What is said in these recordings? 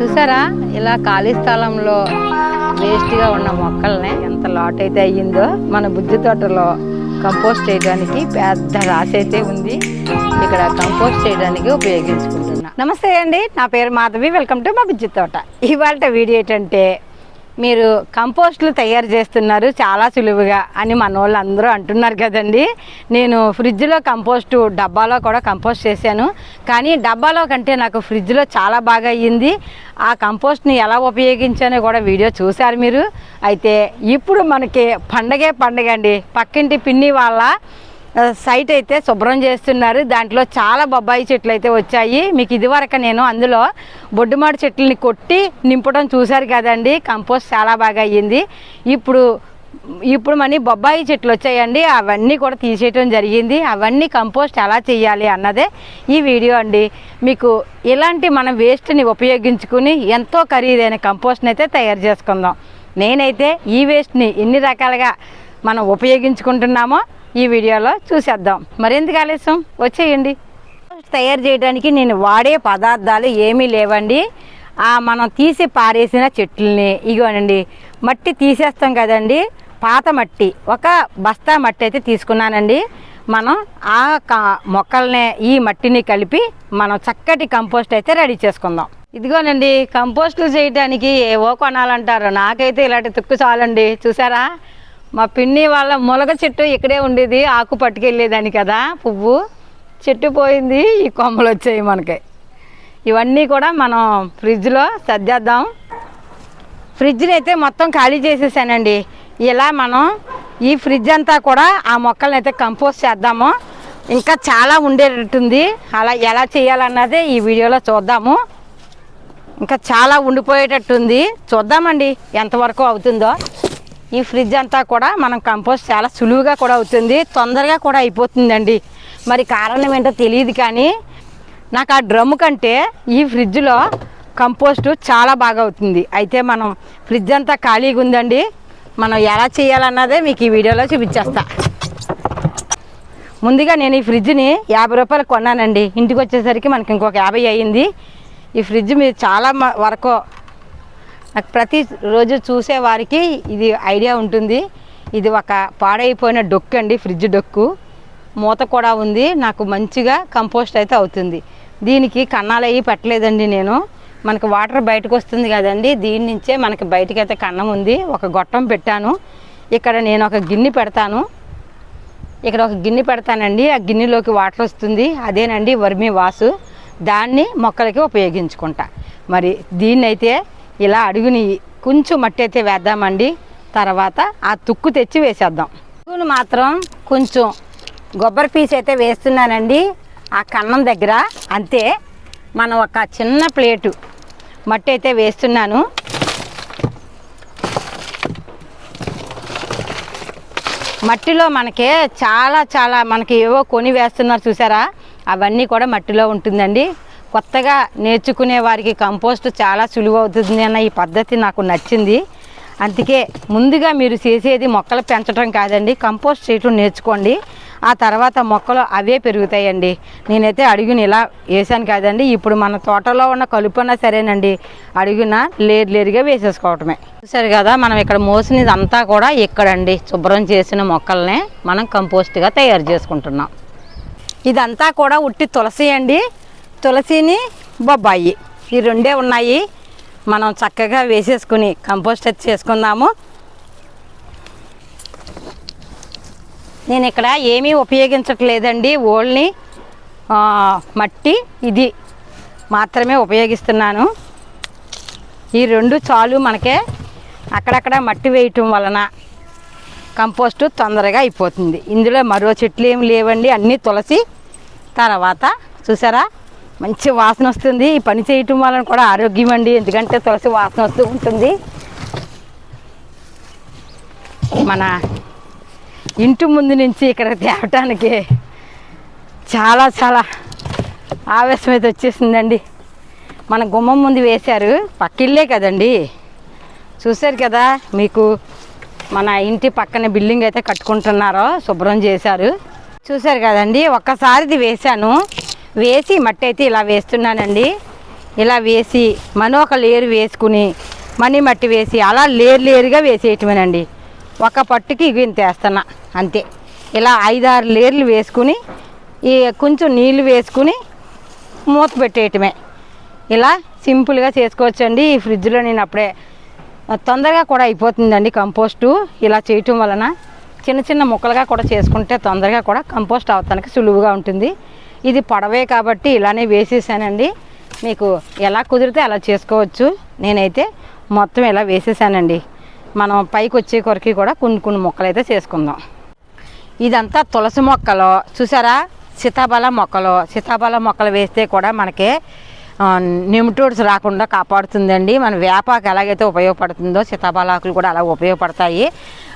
చూసారా? ఇలా ఖాళీ స్థలంలో వేస్ట్గా ఉన్న మొక్కల్ని ఎంత లాట్ అయితే అయ్యిందో మన బుద్ధి తోటలో కంపోస్ట్ చేయడానికి పెద్ద రాసి అయితే ఉంది. ఇక్కడ కంపోస్ట్ చేయడానికి ఉపయోగించుకుంటున్నా. నమస్తే అండి నా పేరు మాధవి వెల్కమ్ టు మా బుజ్జి తోట. ఇవాళ వీడియో ఏంటంటే మీరు కంపోస్ట్లు తయారు చేస్తున్నారు చాలా సులువుగా అని మన వాళ్ళు అందరూ అంటున్నారు కదండి. నేను ఫ్రిడ్జ్లో కంపోస్టు డబ్బాలో కూడా కంపోస్ట్ చేశాను. కానీ డబ్బాలో కంటే నాకు ఫ్రిడ్జ్లో చాలా బాగా అయ్యింది. ఆ కంపోస్ట్ని ఎలా ఉపయోగించానో కూడా వీడియో చూశారు మీరు. అయితే ఇప్పుడు మనకి పండగే పండగ అండి. పక్కింటి పిన్ని వాళ్ళ సైట్ అయితే శుభ్రం చేస్తున్నారు. దాంట్లో చాలా బొబ్బాయి చెట్లు అయితే వచ్చాయి. మీకు ఇదివరకు నేను అందులో బొడ్డుమాడి చెట్లని కొట్టి నింపడం చూశారు కదండి. కంపోస్ట్ చాలా బాగా అయ్యింది. ఇప్పుడు ఇప్పుడు మనీ బొబ్బాయి చెట్లు వచ్చాయండి. అవన్నీ కూడా తీసేయటం జరిగింది. అవన్నీ కంపోస్ట్ ఎలా చేయాలి అన్నదే ఈ వీడియో అండి. మీకు ఇలాంటి మన వేస్ట్ని ఉపయోగించుకుని ఎంతో ఖరీదైన కంపోస్ట్ని అయితే తయారు చేసుకుందాం. నేనైతే ఈ వేస్ట్ని ఎన్ని రకాలుగా మనం ఉపయోగించుకుంటున్నామో ఈ వీడియోలో చూసేద్దాం. మరెందుకు ఆలస్యం? వచ్చేయండి. తయారు చేయడానికి నేను వాడే పదార్థాలు ఏమీ లేవండి. ఆ మనం తీసి పారేసిన చెట్లని ఇగోనండి. మట్టి తీసేస్తాం కదండి. పాత మట్టి ఒక బస్తా మట్టి అయితే తీసుకున్నానండి. మనం ఆ క- మొక్కల్ని ఈ మట్టిని కలిపి మనం చక్కటి కంపోస్ట్ అయితే రెడీ చేసుకుందాం. ఇదిగోనండి కంపోస్ట్లు చేయడానికి ఏవో కొనాలంటారు. నాకైతే ఇలాంటి తుక్కు చాలండి. చూసారా? మా పిన్ని వాళ్ళ మొలక చెట్టు ఇక్కడే ఉండేది ఆకు పట్టుకెళ్ళేదాన్ని కదా పువ్వు. చెట్టు పోయింది ఈ కొమ్మలు వచ్చాయి మనకి. ఇవన్నీ కూడా మనం ఫ్రిడ్జ్లో సర్దేద్దాం. ఫ్రిడ్జ్ని అయితే మొత్తం ఖాళీ చేసేసానండి. ఇలా మనం ఈ ఫ్రిడ్జ్ అంతా కూడా ఆ మొక్కల్ని అయితే కంపోస్ట్ చేద్దాము. ఇంకా చాలా ఉండేటట్టుంది. అలా ఎలా చేయాలన్నదే ఈ వీడియోలో చూద్దాము. ఇంకా చాలా ఉండిపోయేటట్టుంది. చూద్దామండి ఎంతవరకు అవుతుందో. ఈ ఫ్రిడ్జ్ అంతా కూడా మనం కంపోస్ట్ చాలా సులువుగా కూడా అవుతుంది తొందరగా కూడా అయిపోతుందండి. మరి కారణం ఏంటో తెలియదు కానీ నాకు ఆ డ్రమ్ము కంటే ఈ ఫ్రిడ్జ్లో కంపోస్ట్ చాలా బాగా అవుతుంది. అయితే మనం ఫ్రిడ్జ్ అంతా ఖాళీగా ఉందండి. మనం ఎలా చేయాలన్నదే మీకు ఈ వీడియోలో చూపించేస్తా. ముందుగా నేను ఈ ఫ్రిడ్జ్ని యాభై రూపాయలు కొన్నానండి. ఇంటికి వచ్చేసరికి మనకి ఇంకొక యాభై అయ్యింది. ఈ ఫ్రిడ్జ్ మీరు చాలా మ- వరకు నాకు ప్రతి రోజు చూసే వారికి ఇది ఐడియా ఉంటుంది. ఇది ఒక పాడైపోయిన డొక్కు అండి ఫ్రిడ్జ్ డొక్కు. మూత కూడా ఉంది నాకు మంచిగా కంపోస్ట్ అయితే అవుతుంది. దీనికి కన్నాలు అవి పెట్టలేదండి నేను. మనకు వాటర్ బయటకు వస్తుంది కదండి దీని నుంచే మనకి బయటకైతే కన్నం ఉంది. ఒక గొట్టం పెట్టాను. ఇక్కడ నేను ఒక గిన్నె పెడతాను. ఇక్కడ ఒక గిన్నె పెడతానండి ఆ గిన్నెలోకి వాటర్ వస్తుంది. అదేనండి వర్మి వాసు దాన్ని మొక్కలకి ఉపయోగించుకుంటా. మరి దీన్నైతే ఇలా అడుగుని కొంచెం మట్టి అయితే వేద్దామండి. తర్వాత ఆ తుక్కు తెచ్చి వేసేద్దాం. తుక్కును మాత్రం కొంచెం కొబ్బరి పీస్ అయితే వేస్తున్నానండి. ఆ కన్నం దగ్గర అంతే మనం ఒక చిన్న ప్లేటు మట్టి అయితే వేస్తున్నాను. మట్టిలో మనకి చాలా చాలా మనకి ఏవో కొని వేస్తున్నారు చూసారా? అవన్నీ కూడా మట్టిలో ఉంటుందండి. కొత్తగా నేర్చుకునే వారికి కంపోస్ట్ చాలా సులువు అవుతుంది అన్న ఈ పద్ధతి నాకు నచ్చింది. అందుకే ముందుగా మీరు చేసేది మొక్కలు పెంచడం కాదండి కంపోస్ట్ చేయటం నేర్చుకోండి. ఆ తర్వాత మొక్కలు అవే పెరుగుతాయండి. నేనైతే అడుగుని ఇలా వేసాను కాదండి ఇప్పుడు మన తోటలో ఉన్న కలుపున్నా సరేనండి. అడుగున లేరు లేరుగా వేసేసుకోవటమే. చూసారు కదా మనం ఇక్కడ మోసినది అంతా కూడా ఇక్కడండి. శుభ్రం చేసిన మొక్కల్ని మనం కంపోస్ట్గా తయారు చేసుకుంటున్నాం. ఇదంతా కూడా ఉట్టి తులసి అండి. తులసిని బొబ్బాయి. ఈ రెండే ఉన్నాయి. మనం చక్కగా వేసేసుకుని కంపోస్ట్ అది చేసుకుందాము. నేను ఇక్కడ ఏమీ ఉపయోగించట్లేదండి. ఓల్ని మట్టి ఇది మాత్రమే ఉపయోగిస్తున్నాను. ఈ రెండు చాలు మనకే అక్కడక్కడ మట్టి వేయటం వలన కంపోస్ట్ తొందరగా అయిపోతుంది. ఇందులో మరో చెట్లు ఏమి లేవండి. అన్నీ తులసి. తర్వాత చూసారా? మంచి వాసన వస్తుంది. ఈ పని చేయటం వలన కూడా ఆరోగ్యం అండి. ఎందుకంటే తులసి వాసన వస్తూ ఉంటుంది. మన ఇంటి ముందు నుంచి ఇక్కడ తేవటానికి చాలా చాలా ఆవేశం అయితే వచ్చేసిందండి. మన గుమ్మం ముందు వేశారు. పక్కిళ్ళే కదండి. చూశారు కదా మీకు మన ఇంటి పక్కన బిల్డింగ్ అయితే కట్టుకుంటున్నారో శుభ్రం చేశారు. చూశారు కదండి. ఒక్కసారి ఇది వేశాను. వేసి మట్టి అయితే ఇలా వేస్తున్నానండి. ఇలా వేసి మనం ఒక లేరు వేసుకుని మనీ మట్టి వేసి అలా లేరు లేరుగా వేసేయటమేనండి. ఒక పట్టుకి ఇంత వేస్తున్నా అంతే. ఇలా ఐదారు లేర్లు వేసుకుని ఈ కొంచెం నీళ్ళు వేసుకుని మూత పెట్టేయటమే. ఇలా సింపుల్గా చేసుకోవచ్చండి. ఈ ఫ్రిడ్జ్లో నేను అప్పుడే తొందరగా కూడా అయిపోతుందండి కంపోస్టు. ఇలా చేయటం వలన చిన్న చిన్న ముక్కలుగా కూడా చేసుకుంటే తొందరగా కూడా కంపోస్ట్ అవటానికి సులువుగా ఉంటుంది. ఇది పొడవే కాబట్టి ఇలానే వేసేసానండి. మీకు ఎలా కుదిరితే అలా చేసుకోవచ్చు. నేనైతే మొత్తం ఇలా వేసేసానండి. మనం పైకి వచ్చే కొరకి కూడా కొన్ని కొన్ని మొక్కలు అయితే చేసుకుందాం. ఇదంతా తులసి మొక్కలు. చూసారా? సీతాఫల మొక్కలు. సీతాఫల మొక్కలు వేస్తే కూడా మనకి నిమిటోడ్స్ రాకుండా కాపాడుతుందండి. మన వేపాకు ఎలాగైతే ఉపయోగపడుతుందో సీతాఫలాకులు కూడా అలా ఉపయోగపడతాయి.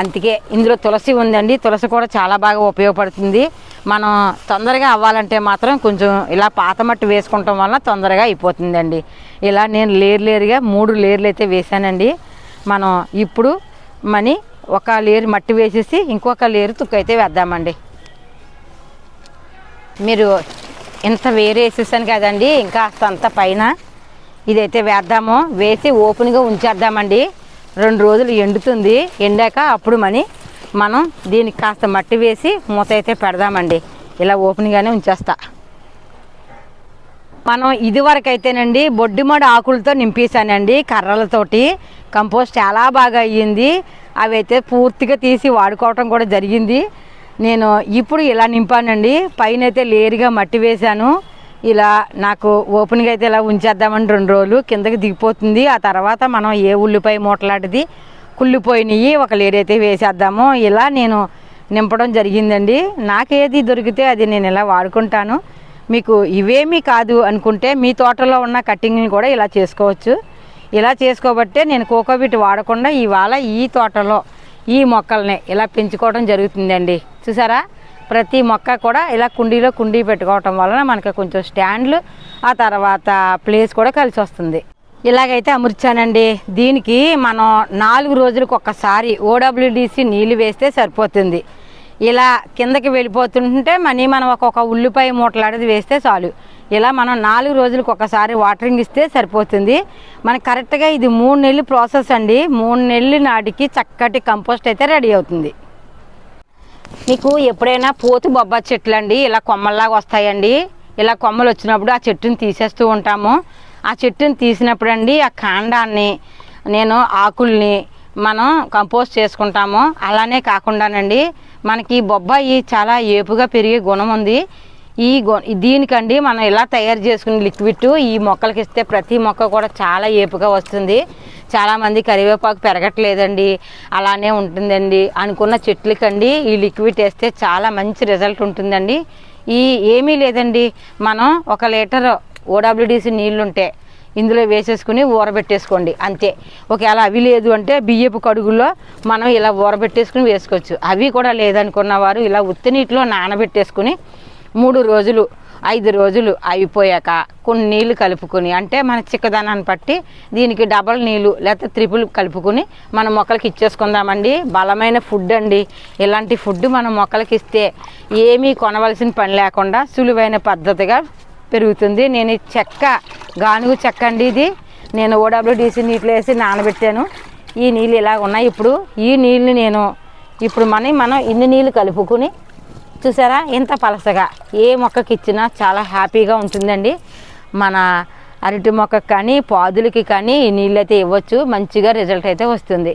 అందుకే ఇందులో తులసి ఉందండి. తులసి కూడా చాలా బాగా ఉపయోగపడుతుంది. మనం తొందరగా అవ్వాలంటే మాత్రం కొంచెం ఇలా పాత మట్టి వేసుకుంటాం వల్ల తొందరగా అయిపోతుందండి. ఇలా నేను లేరు లేరుగా మూడు లేర్లు అయితే వేసానండి మనం ఇప్పుడు మని ఒక లేరు మట్టి వేసేసి ఇంకొక లేరు తుక్కైతే వేద్దామండి. మీరు ఇంత వేరే వేసేసాను కదండి ఇంకా అంత పైన ఇదైతే వేద్దాము. వేసి ఓపెన్గా ఉంచేద్దామండి. రెండు రోజులు ఎండుతుంది. ఎండాక అప్పుడు మని మనం దీనికి కాస్త మట్టి వేసి మూత అయితే పెడదామండి. ఇలా ఓపెన్గానే ఉంచేస్తా. మనం ఇదివరకు అయితేనండి బొడ్డిమడి ఆకులతో నింపేశానండి కర్రలతోటి. కంపోస్ట్ చాలా బాగా అయ్యింది. అవి అయితే పూర్తిగా తీసి వాడుకోవటం కూడా జరిగింది. నేను ఇప్పుడు ఇలా నింపానండి. పైన అయితే లేరుగా మట్టి వేశాను. ఇలా నాకు ఓపెన్గా అయితే ఇలా ఉంచేద్దామని రెండు రోజులు కిందకి దిగిపోతుంది. ఆ తర్వాత మనం ఏ ఉల్లిపాయ మూటలాంటిది కుళ్ళిపోయినాయి ఒక లేరు అయితే వేసేద్దాము. ఇలా నేను నింపడం జరిగిందండి. నాకేది దొరికితే అది నేను ఇలా వాడుకుంటాను. మీకు ఇవేమీ కాదు అనుకుంటే మీ తోటలో ఉన్న కట్టింగ్ని కూడా ఇలా చేసుకోవచ్చు. ఇలా చేసుకోబట్టే నేను కోకోబిట్ వాడకుండా ఇవాళ ఈ తోటలో ఈ మొక్కల్ని ఇలా పెంచుకోవడం జరుగుతుందండి. చూసారా? ప్రతి మొక్క కూడా ఇలా కుండీలో కుండీ పెట్టుకోవటం వలన మనకి కొంచెం స్టాండ్లు ఆ తర్వాత ప్లేస్ కూడా కలిసి వస్తుంది. ఇలాగైతే అమర్చానండి. దీనికి మనం నాలుగు రోజులకు ఒక్కసారి ఓడబ్ల్యూడిసి నీళ్ళు వేస్తే సరిపోతుంది. ఇలా కిందకి వెళ్ళిపోతుంటే మనీ మనం ఒక్కొక్క ఉల్లిపాయ మూటలాడది వేస్తే చాలు. ఇలా మనం నాలుగు రోజులకు ఒకసారి వాటరింగ్ ఇస్తే సరిపోతుంది. మనకి కరెక్ట్గా ఇది మూడు నెలలు ప్రాసెస్ అండి. మూడు నెలలు నాటికి చక్కటి కంపోస్ట్ అయితే రెడీ అవుతుంది. మీకు ఎప్పుడైనా పోతు బొబ్బా చెట్లు అండి ఇలా కొమ్మల్లాగా వస్తాయండి. ఇలా కొమ్మలు వచ్చినప్పుడు ఆ చెట్టుని తీసేస్తూ ఉంటాము. ఆ చెట్టుని తీసినప్పుడు అండి ఆ కాండాన్ని నేను ఆకుల్ని మనం కంపోస్ట్ చేసుకుంటాము. అలానే కాకుండానండి మనకి బొబ్బాయి చాలా ఏపుగా పెరిగే గుణం ఉంది. ఈ గొ దీనికండి మనం ఇలా తయారు చేసుకునే లిక్విడ్ ఈ మొక్కలకి ఇస్తే ప్రతి మొక్క కూడా చాలా ఏపుగా వస్తుంది. చాలామంది కరివేపాకు పెరగట్లేదండి అలానే ఉంటుందండి అనుకున్న చెట్లకండి ఈ లిక్విడ్ వేస్తే చాలా మంచి రిజల్ట్ ఉంటుందండి. ఈ ఏమీ లేదండి మనం ఒక లీటర్ ఓడబ్ల్యూడిసి నీళ్ళుంటే ఇందులో వేసేసుకుని ఊరబెట్టేసుకోండి అంతే. ఒకవేళ అవి లేదు అంటే బియ్యపు కడుగుల్లో మనం ఇలా ఊరబెట్టేసుకుని వేసుకోవచ్చు. అవి కూడా లేదనుకున్న వారు ఇలా ఉత్తి నీటిలో నానబెట్టేసుకుని మూడు రోజులు ఐదు రోజులు అయిపోయాక కొన్ని నీళ్ళు కలుపుకొని అంటే మన చిక్కదనాన్ని బట్టి దీనికి డబల్ నీళ్ళు లేకపోతే త్రిపుల్ కలుపుకొని మన మొక్కలకి ఇచ్చేసుకుందామండి. బలమైన ఫుడ్ అండి. ఇలాంటి ఫుడ్ మన మొక్కలకి ఇస్తే ఏమీ కొనవలసిన పని లేకుండా సులువైన పద్ధతిగా పెరుగుతుంది. నేను చెక్క గానుగు చెక్క అండి ఇది. నేను ఓడబ్ల్యూడిసి నీటిలో వేసి నానబెట్టాను. ఈ నీళ్ళు ఇలా ఉన్నాయి. ఇప్పుడు ఈ నీళ్ళని నేను ఇప్పుడు మనం మనం ఇన్ని నీళ్ళు కలుపుకొని చూసారా? ఇంత పలసగా. ఏ మొక్కకి ఇచ్చినా చాలా హ్యాపీగా ఉంటుందండి. మన అరటి మొక్కకి కానీ పాదులకి కానీ నీళ్ళైతే ఇవ్వచ్చు. మంచిగా రిజల్ట్ అయితే వస్తుంది.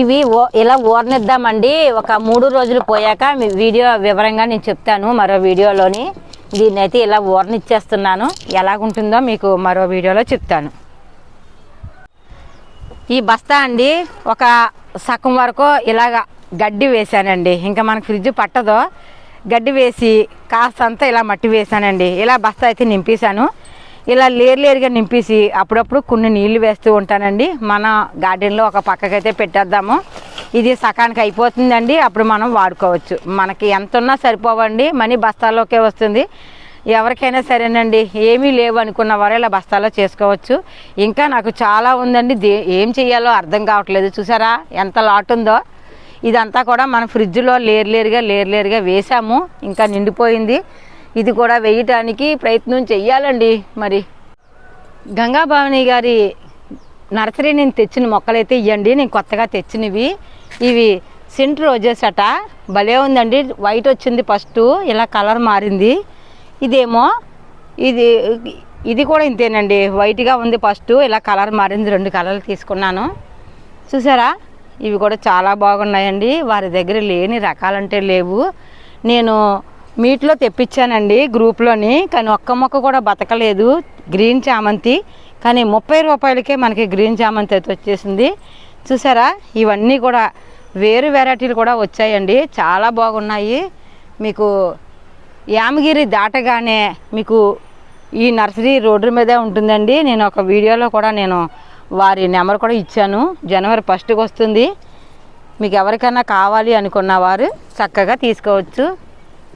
ఇవి ఓ ఇలా ఊరనిద్దామండి ఒక మూడు రోజులు పోయాక మీ వీడియో వివరంగా నేను చెప్తాను మరో వీడియోలోని. దీన్ని అయితే ఇలా ఊరనిచ్చేస్తున్నాను ఎలాగుంటుందో మీకు మరో వీడియోలో చెప్తాను. ఈ బస్తా అండి ఒక సగం వరకు ఇలాగా గడ్డి వేసానండి ఇంకా మనకు ఫ్రిడ్జ్ పట్టదో. గడ్డి వేసి కాస్తంతా ఇలా మట్టి వేసానండి ఇలా బస్తా అయితే నింపేశాను. ఇలా లేరు లేరుగా నింపేసి అప్పుడప్పుడు కొన్ని నీళ్ళు వేస్తూ ఉంటానండి. మన గార్డెన్లో ఒక పక్కకైతే పెట్టేద్దాము. ఇది సకానికి అయిపోతుందండి. అప్పుడు మనం వాడుకోవచ్చు. మనకి ఎంత ఉన్నా సరిపోవండి. మనీ బస్తాల్లోకే వస్తుంది. ఎవరికైనా సరేనండి. ఏమీ లేవు అనుకున్న వారు ఇలా బస్తాలో చేసుకోవచ్చు. ఇంకా నాకు చాలా ఉందండి. దే ఏం చేయాలో అర్థం కావట్లేదు. చూసారా? ఎంత లాట్ ఉందో. ఇదంతా కూడా మన ఫ్రిడ్జ్లో లేరు లేరుగా లేరు లేరుగా వేసాము. ఇంకా నిండిపోయింది. ఇది కూడా వేయటానికి ప్రయత్నం చెయ్యాలండి మరి. గంగాభావని గారి నర్సరీ నేను తెచ్చిన మొక్కలైతే ఇవ్వండి నేను కొత్తగా తెచ్చినవి. ఇవి సింట్ రోజెస్ అట. భలే ఉందండి. వైట్ వచ్చింది ఫస్ట్. ఇలా కలర్ మారింది. ఇదేమో ఇది ఇది కూడా ఇంతేనండి. వైట్గా ఉంది ఫస్ట్. ఇలా కలర్ మారింది. రెండు కలర్లు తీసుకున్నాను. చూసారా? ఇవి కూడా చాలా బాగున్నాయండి. వారి దగ్గర లేని రకాలంటే లేవు. నేను మీట్లో తెప్పించానండి గ్రూప్లోని కానీ ఒక్క మొక్క కూడా బతకలేదు. గ్రీన్ చామంతి కానీ ముప్పై రూపాయలకే మనకి గ్రీన్ చామంతి అయితే వచ్చేసింది. చూసారా? ఇవన్నీ కూడా వేరు వెరైటీలు కూడా వచ్చాయండి. చాలా బాగున్నాయి. మీకు యామగిరి దాటగానే మీకు ఈ నర్సరీ రోడ్డు మీదే ఉంటుందండి. నేను ఒక వీడియోలో కూడా నేను వారి నెంబర్ కూడా ఇచ్చాను. జనవరి ఫస్ట్కి వస్తుంది. మీకు ఎవరికైనా కావాలి అనుకున్న వారు చక్కగా తీసుకోవచ్చు.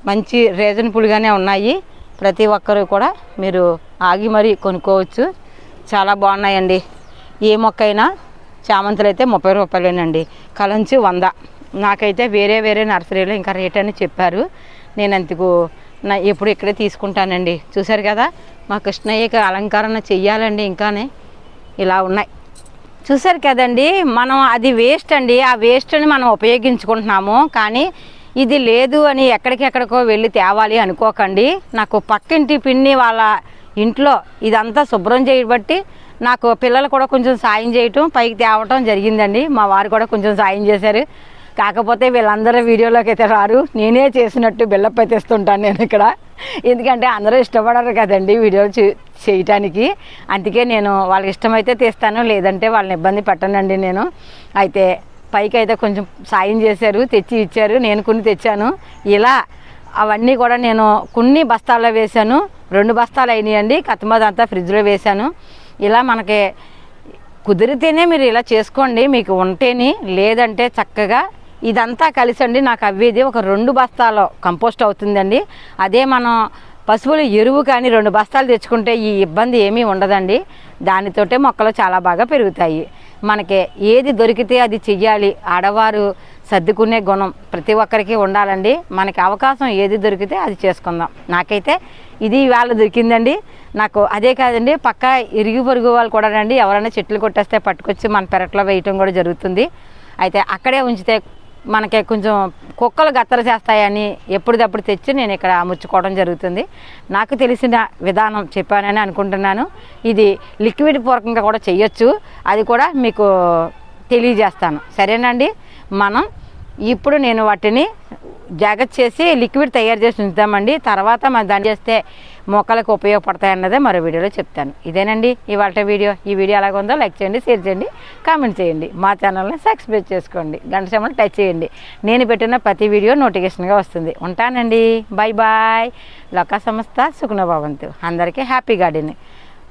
మంచి రీజనబుల్గానే ఉన్నాయి. ప్రతి ఒక్కరు కూడా మీరు ఆగి మరీ కొనుక్కోవచ్చు. చాలా బాగున్నాయండి. ఏ మొక్క అయినా చామంతులు అయితే ముప్పై రూపాయలేనండి. కలంచి వంద. నాకైతే వేరే వేరే నర్సరీలో ఇంకా రేట్ అని చెప్పారు. నేను అందుకు నా ఎప్పుడు ఇక్కడే తీసుకుంటానండి. చూసారు కదా? మా కృష్ణయ్యకి అలంకరణ చెయ్యాలండి ఇంకానే. ఇలా ఉన్నాయి. చూసారు కదండి మనం అది వేస్ట్ అండి. ఆ వేస్ట్ని మనం ఉపయోగించుకుంటున్నాము. కానీ ఇది లేదు అని ఎక్కడికెక్కడికో వెళ్ళి తేవాలి అనుకోకండి. నాకు పక్కింటి పిన్ని వాళ్ళ ఇంట్లో ఇదంతా శుభ్రం చేయబట్టి నాకు పిల్లలు కూడా కొంచెం సాయం చేయటం పైకి తేవటం జరిగిందండి. మా వారు కూడా కొంచెం సాయం చేశారు. కాకపోతే వీళ్ళందరూ వీడియోలోకి అయితే రారు. నేనే చేసినట్టు బిల్లప్ప అయితే ఇస్తుంటాను నేను ఇక్కడ. ఎందుకంటే అందరూ ఇష్టపడరు కదండి వీడియోలు చేయటానికి. అందుకే నేను వాళ్ళకి ఇష్టమైతే తీస్తాను లేదంటే వాళ్ళని ఇబ్బంది పెట్టనండి నేను. అయితే పైకి అయితే కొంచెం సాయం చేశారు తెచ్చి ఇచ్చారు నేను కొన్ని తెచ్చాను. ఇలా అవన్నీ కూడా నేను కొన్ని బస్తాల్లో వేశాను. రెండు బస్తాలు అయినాయండి కత్తమదంతా ఫ్రిడ్జ్లో వేశాను. ఇలా మనకి కుదిరితేనే మీరు ఇలా చేసుకోండి మీకు ఉంటేని లేదంటే చక్కగా ఇదంతా కలిసండి. నాకు అవ్వేది ఒక రెండు బస్తాలు కంపోస్ట్ అవుతుందండి. అదే మనం పశువుల ఎరువు కానీ రెండు బస్తాలు తెచ్చుకుంటే ఈ ఇబ్బంది ఏమీ ఉండదండి. దానితోటే మొక్కలు చాలా బాగా పెరుగుతాయి. మనకి ఏది దొరికితే అది చెయ్యాలి. ఆడవారు సర్దుకునే గుణం ప్రతి ఒక్కరికి ఉండాలండి. మనకి అవకాశం ఏది దొరికితే అది చేసుకుందాం. నాకైతే ఇది ఇవాళ దొరికిందండి. నాకు అదే కాదండి పక్క ఇరుగు పొరుగు వాళ్ళు కూడా రండి. ఎవరైనా చెట్లు కొట్టేస్తే పట్టుకొచ్చి మన పెరట్లో వేయటం కూడా జరుగుతుంది. అయితే అక్కడే ఉంచితే మనకి కొంచెం కుక్కలు గత్తర చేస్తాయని ఎప్పటిదప్పుడు తెచ్చి నేను ఇక్కడ అమర్చుకోవడం జరుగుతుంది. నాకు తెలిసిన విధానం చెప్పానని అనుకుంటున్నాను. ఇది లిక్విడ్ పూర్వకంగా కూడా చేయొచ్చు అది కూడా మీకు తెలియజేస్తాను. సరేనండి? మనం ఇప్పుడు నేను వాటిని జాగ్రత్త చేసి లిక్విడ్ తయారు చేసి ఉంచుతామండి తర్వాత మనం దాన్ని చేస్తే మొక్కలకు ఉపయోగపడతాయి అన్నదే మరో వీడియోలో చెప్తాను. ఇదేనండి ఇవాళ వీడియో. ఈ వీడియో ఎలాగ ఉందో లైక్ చేయండి షేర్ చేయండి కామెంట్ చేయండి. మా ఛానల్ని సబ్స్క్రైబ్ చేసుకోండి. గంట సమయం టచ్ చేయండి. నేను పెట్టిన ప్రతి వీడియో నోటిఫికేషన్గా వస్తుంది. ఉంటానండి. Bye bye. లోక సంస్థ సుఖనభవంతు అందరికీ హ్యాపీ గార్డెన్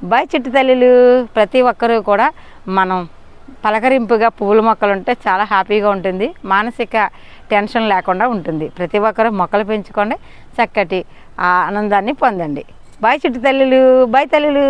బాయ్ చిట్టు తల్లిలు ప్రతి ఒక్కరూ కూడా మనం పలకరింపుగా పువ్వుల మొక్కలు ఉంటే చాలా హ్యాపీగా ఉంటుంది. మానసిక టెన్షన్ లేకుండా ఉంటుంది. ప్రతి ఒక్కరూ మొక్కలు పెంచుకోండి. చక్కటి ఆ ఆనందాన్ని పొందండి. బాయ్ చుట్టు తల్లులు బాయ్ తల్లులు.